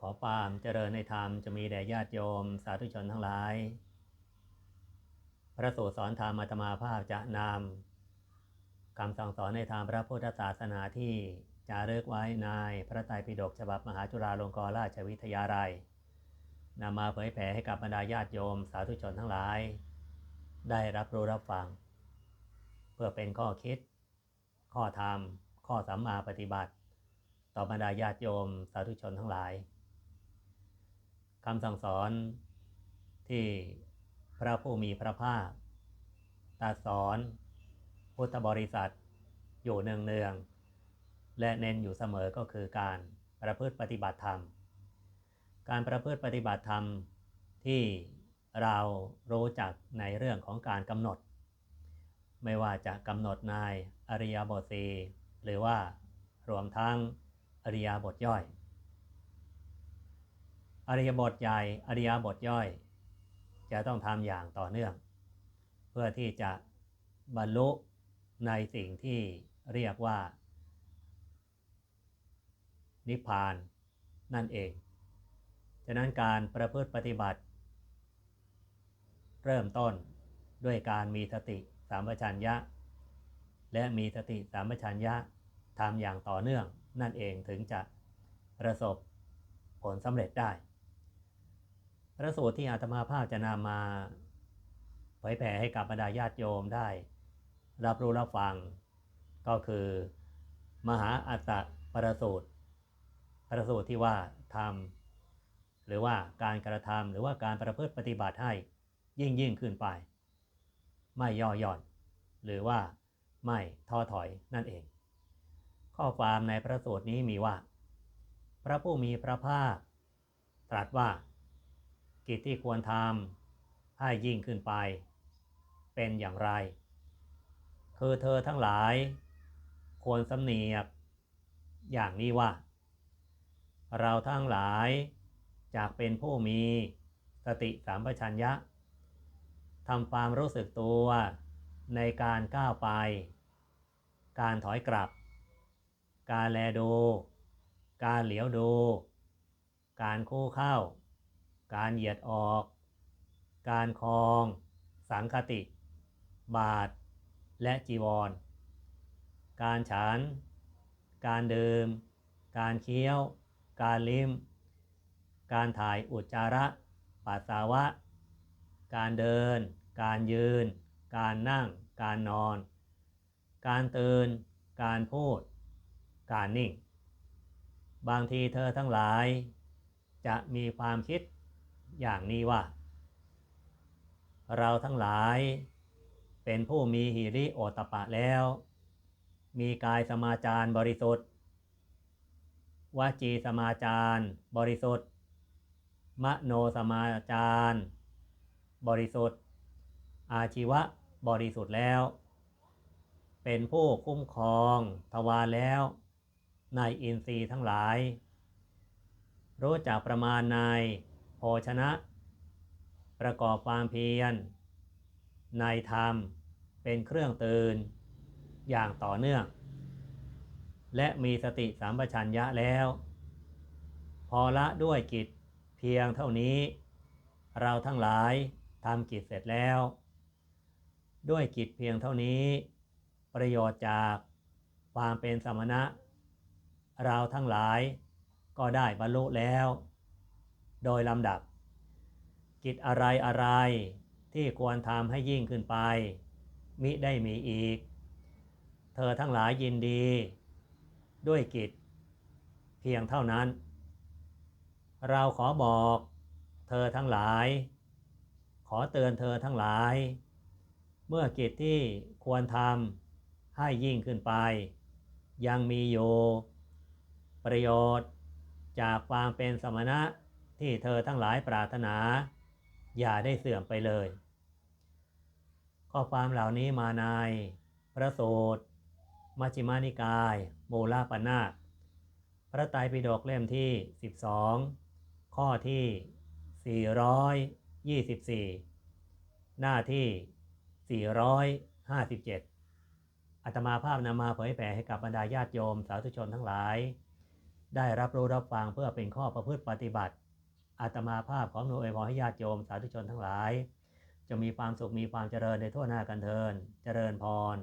ขอความเจริญในธรรมจะมีแด่ญาติโยม สาธุชนทั้งหลาย พระสูตรสอนธรรมอาตมาภาพจะนำคำสั่งสอนในทางพระพุทธศาสนาที่จารึกไว้ในพระไตรปิฎกฉบับมหาจุฬาลงกรณราชวิทยาลัยนำมาเผยแผ่ให้กับบรรดาญาติโยม สาธุชนทั้งหลาย ได้รับรู้รับฟัง เพื่อเป็นข้อคิด ข้อธรรม ข้อสัมมาปฏิบัติ ต่อบรรดาญาติโยม สาธุชนทั้งหลาย คำสั่งสอนที่พระผู้มีพระภาคตรัสสอน พุทธบริษัทอยู่เนืองๆและเน้นอยู่เสมอก็คือการประพฤติปฏิบัติธรรม การประพฤติปฏิบัติธรรมที่เรารู้จักในเรื่องของการกำหนด ไม่ว่าจะกำหนดในอริยบทสีหรือว่ารวมทั้งอริยบทย่อย อริยบทใหญ่อริยบทย่อย จะต้องทำอย่างต่อเนื่อง เพื่อที่จะบรรลุในสิ่งที่เรียกว่า นิพพานนั่นเอง ฉะนั้นการประพฤติปฏิบัติ เริ่มต้นด้วยการมีสติสามปชัญญะ และมีสติสามปชัญญะทำอย่างต่อเนื่องนั่นเองถึงจะประสบผลสำเร็จได้ พระสูตรที่อาตมาภาพจะนำมาเผยแผ่ให้กับบรรดาญาติโยมได้ รับรู้รับฟัง ก็คือ มหาอัตตประสูตรประสูตรที่ว่าทำหรือว่าการกระทำหรือว่าการประพฤติปฏิบัติให้ยิ่งยิ่งขึ้นไป ไม่ย่อหย่อน หรือว่าไม่ท้อถอยนั่นเอง ข้อความในพระสูตรนี้มีว่า พระผู้มีพระภาคตรัสว่า กิจที่ควรทำให้ยิ่งขึ้นไป เป็นอย่างไร คือเธอทั้งหลาย ควรสำเนียก อย่างนี้ว่า เราทั้งหลายจากเป็นผู้มีสติสามปชัญญะทำความรู้สึกตัวในการก้าวไป การถอยกลับ การแลดู การเหลียวดู การคู่เข้า การเหยียดออก การคลอง สังคติ บาท และจีวร การฉัน การเดื่มการเคี้ยว การลิ้ม การถ่ายอุจจาระปัสสาวะ การเดิน การยืน การนั่ง การนอน การตื่น การพูด การนิ่ง บางทีเธอทั้งหลายจะมีความคิด อย่างนี้ว่า เราทั้งหลายเป็นผู้มีหิริโอตปะแล้ว มีกายสมาจารบริสุทธิ์วจีสมาจารบริสุทธิ์ มโนสมาจารบริสุทธิ์ อาชีวะบริสุทธิ์แล้ว เป็นผู้คุ้มครองทวารแล้ว ในอินทรีย์ทั้งหลาย รู้จักประมาณใน โภชนะ ประกอบความเพียร ในธรรมเป็นเครื่องตื่น อย่างต่อเนื่อง และมีสติสามปชัญญะแล้ว พอละด้วยกิจเพียงเท่านี้ เราทั้งหลายทำกิจเสร็จแล้ว ด้วยกิจเพียงเท่านี้ ประโยชน์จากความเป็นสมณะ เราทั้งหลายก็ได้บรรลุแล้ว โดยลำดับ กิจอะไรอะไรที่ควรทำให้ยิ่งขึ้นไป มิได้มีอีก เธอทั้งหลายยินดี ด้วยกิจ เพียงเท่านั้น เราขอบอก เธอทั้งหลาย ขอเตือนเธอทั้งหลาย เมื่อกิจที่ควรทำให้ยิ่งขึ้นไป ยังมีอยู่ประโยชน์จากความเป็นสมณะ ที่เธอทั้งหลายปรารถนา อย่าได้เสื่อมไปเลย ข้อความเหล่านี้มาในพระสูตรมัชฌิมานิกาย โมลาปนาตพระไตรปิฎกเล่มที่ 12 ข้อที่ 424 หน้าที่ 457 อัตมาภาพนำมาเผยแผ่ให้กับบรรดาญาติโยมสาธุชนทั้งหลาย ได้รับรู้รับฟังเพื่อเป็นข้อประพฤติปฏิบัติ อาตมาภาพของหน่วยพรให้ญาติโยมสาธุชนทั้งหลาย จะมีความสุขมีความเจริญในทั่วหน้ากันเทินเจริญพร